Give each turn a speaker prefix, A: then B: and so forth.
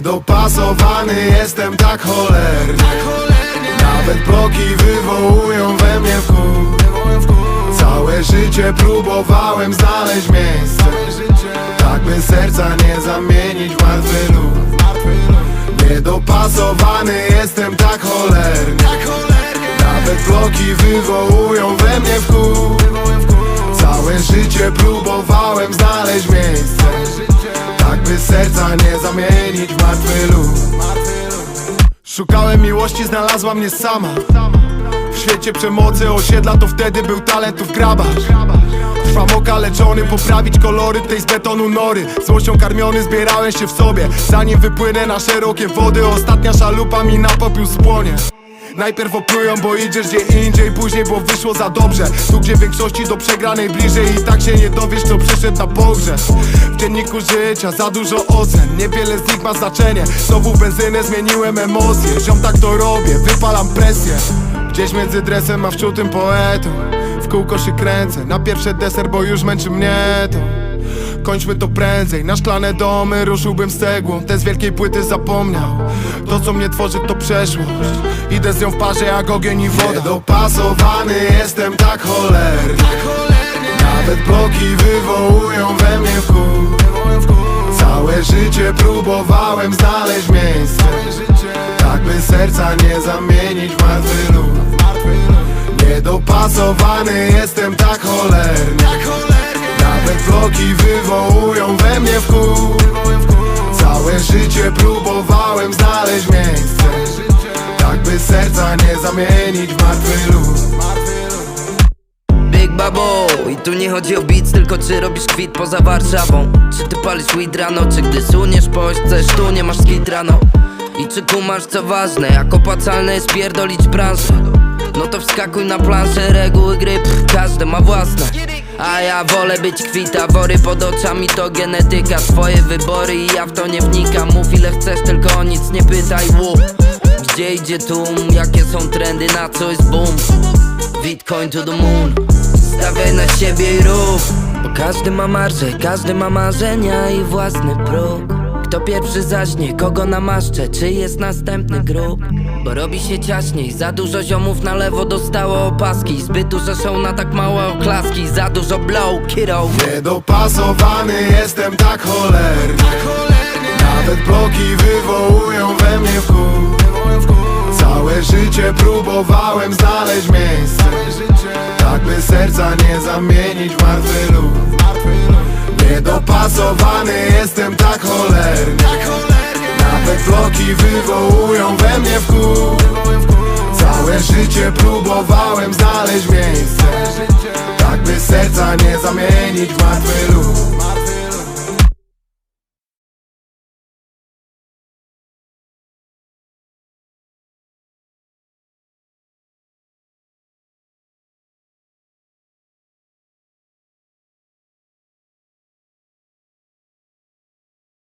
A: Niedopasowany jestem tak cholernie. Nawet bloki wywołują we mnie wkur Całe życie próbowałem znaleźć miejsce. Tak by serca nie zamienić w martwy Niedopasowany jestem tak cholernie. Nawet bloki wywołują we mnie wkur Całe życie próbowałem znaleźć miejsce serca nie zamienić w martwy lód Szukałem miłości, znalazła mnie sama. W świecie przemocy osiedla to wtedy był talentów grabarz. Trwam okaleczony, poprawić kolory tej z betonu nory. Złością karmiony zbierałem się w sobie Zanim wypłynę na szerokie wody. Ostatnia szalupa mi na popiół spłonie Najpierw oplują, bo idziesz gdzie indziej Później, bo wyszło za dobrze. Tu gdzie większości do przegranej bliżej. I tak się nie dowiesz, kto przyszedł na pogrzeb. W dzienniku życia za dużo ocen. Niewiele z nich ma znaczenie. Znowu benzynę zmieniłem emocje. Ziom tak to robię, wypalam presję. Gdzieś między dresem a wczutym poetą. W kółko się kręcę. Na pierwszy deser, bo już męczy mnie to Kończmy to prędzej, na szklane domy ruszyłbym z cegłą Te z wielkiej płyty zapomniał. To co mnie tworzy to przeszłość. Idę z nią w parze jak ogień i woda. Dopasowany jestem tak cholernie. Nawet bloki wywołują we mnie wkur Całe życie próbowałem znaleźć miejsce. Tak by serca nie zamienić w martwy Niedopasowany jestem tak cholernie Nawet bloki wywołują we mnie wkur Całe życie próbowałem znaleźć miejsce Tak by serca nie zamienić w martwy lód
B: Big Babo I tu nie chodzi o beats, tylko czy robisz kwit poza Warszawą? Czy ty palisz weed rano, czy gdy suniesz po chcesz tu nie masz skid rano? I czy kumasz co ważne, jak opłacalne jest pierdolić branżę? No to wskakuj na planszę, reguły gry, pff, każdy ma własne a ja wolę być kwita, wory pod oczami to genetyka Swoje wybory i ja w to nie wnikam. Mów ile chcesz, tylko o nic nie pytaj łup Gdzie idzie tłum, jakie są trendy, na co jest boom. Bitcoin to the moon. Stawiaj na siebie i rób. Bo każdy ma marże, każdy ma marzenia i własny próg Kto pierwszy zaśnie, kogo namaszczę, czy jest następny grób? Bo robi się ciaśniej, za dużo ziomów na lewo dostało opaski Zbyt duże są na tak małe oklaski, za dużo blow, kiddo
A: Niedopasowany jestem tak cholernie Nawet bloki wywołują we mnie wkur Całe życie próbowałem znaleźć miejsce. Tak by serca nie zamienić w martwy lód Niedopasowany jestem tak cholernie. Nawet bloki wywołują we mnie wkur Całe życie próbowałem znaleźć miejsce. Tak by serca nie zamienić w martwy lód